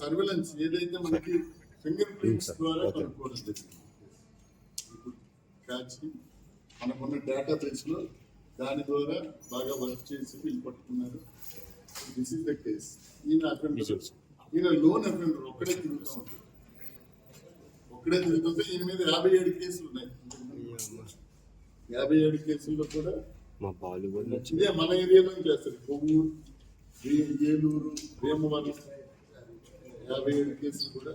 Surveillance ఏదైతే మనకి finger prints sir, ద్వారా. కనుక్కోవడం జరిగింది క్యాచ్ మనకున్న డేటా బేస్లో దాని ద్వారా బాగా వర్క్ చేసి వీళ్ళు పట్టుకున్నారు. దిస్ ఇస్ ద కేస్ ఈయన అఫెండర్ ఈయన లోన్ అఫెండర్ ఒక్కడే తిరుగుతూ ఉంటాడు ఒక్కడే తిరుగుతుంటే ఈయన మీద యాభై ఏడు కేసులు ఉన్నాయి. యాభై ఏడు కేసుల్లో కూడా మా బాలీవుడ్ ఇదే మన ఏరియాలో చేస్తారు. కొవ్వూరు ఏలూరు వేమవరం. యాభై ఏడు కేసులు కూడా.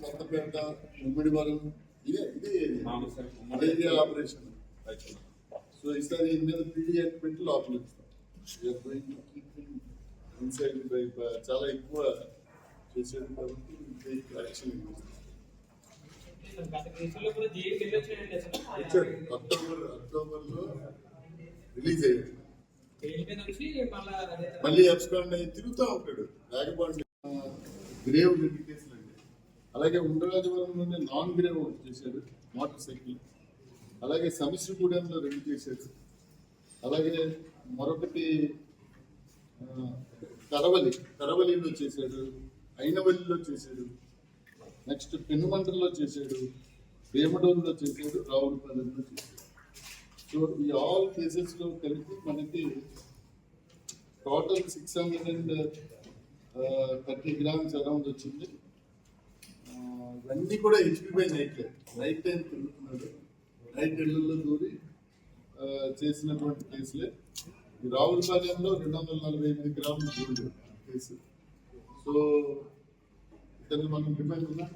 కొత్తపేట ఉమ్మడివరం ఇదే ఇదే ఏరియా. ఆపరేషన్ సో ఈసారి ఈయన మీద పీడీ యాక్ట్ పెట్టి లోపల by- చాలా ఎక్కువ చేసేది కాబట్టి వచ్చాడు అక్టోబర్ అక్టోబర్లో రిలీజ్ అయ్యాడు మళ్ళీ అబ్స్కాండ్ అయ్యి తిరుగుతూ ఉంటాడు. లేకపోతే గ్రేవ్ రెండు కేసులు అండి. అలాగే ఉండరాజవరంలోనే నాన్ గ్రేవ్ ఒకటి చేశాడు మోటార్ సైకిల్ అలాగే సమిశ్రగూడెంలో రెండు చేశాడు. అలాగే మరొకటి ఆ, కరవలి కరవలిలో చేశాడు అయినవల్లిలో చేశాడు. నెక్స్ట్ పెనుమంటల్లో చేశాడు వేమడోలులో చేశాడు రావులపల్లిలో చేశాడు. సో ఈ ఆల్ కేసెస్లో కలిపి మనకి total six hundred and thirty grams around వచ్చింది. ఇవన్నీ కూడా హెచ్పిపై నైట్ నైట్ టైం తిరుగుతున్నాడు నైట్ ఇళ్ళలో దూరి చేసినటువంటి కేసులే. ఈ రావులపాలెంలో రెండు వందల నలభై ఎనిమిది గ్రాముల గోల్డ్ కేసు. సో ఇతను మనం డిపెండ్ ఉన్నా